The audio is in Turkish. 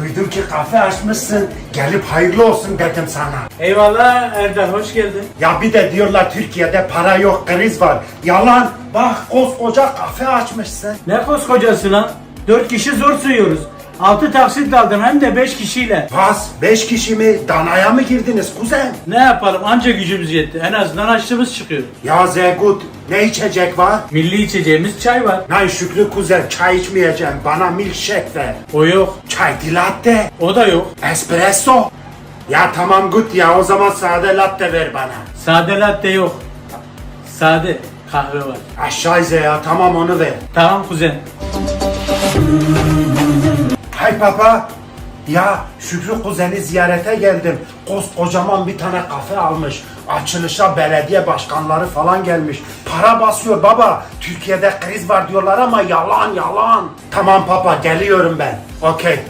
duydum ki kafe açmışsın. Gelip hayırlı olsun dedim sana. Eyvallah Erdal hoş geldin. Ya bir de diyorlar Türkiye'de para yok, kriz var. Yalan. Bak koskoca kafe açmışsın. Ne koskocası lan? Dört kişi zor sığıyoruz. Altı taksit aldın hem de beş kişiyle. Pas, beş kişi mi, danaya mı girdiniz kuzen? Ne yapalım anca gücümüz yetti. En azından açlığımız çıkıyor. Ya Zegut, ne içecek var? Milli içeceğimiz çay var. Lan Şükrü kuzen çay içmeyeceğim, bana milkshake ver. O yok. Çay latte, O da yok. espresso. Ya tamam gut ya, o zaman sade latte ver bana. Sade latte yok. Sade kahve var. Aşağıya ya, tamam onu ver. Tamam kuzen. Papa. Ya Şükrü kuzeni ziyarete geldim. Koskocaman bir tane kafe almış. Açılışa belediye başkanları falan gelmiş. Para basıyor baba. Türkiye'de kriz var diyorlar ama yalan yalan. Tamam papa geliyorum ben. Okey.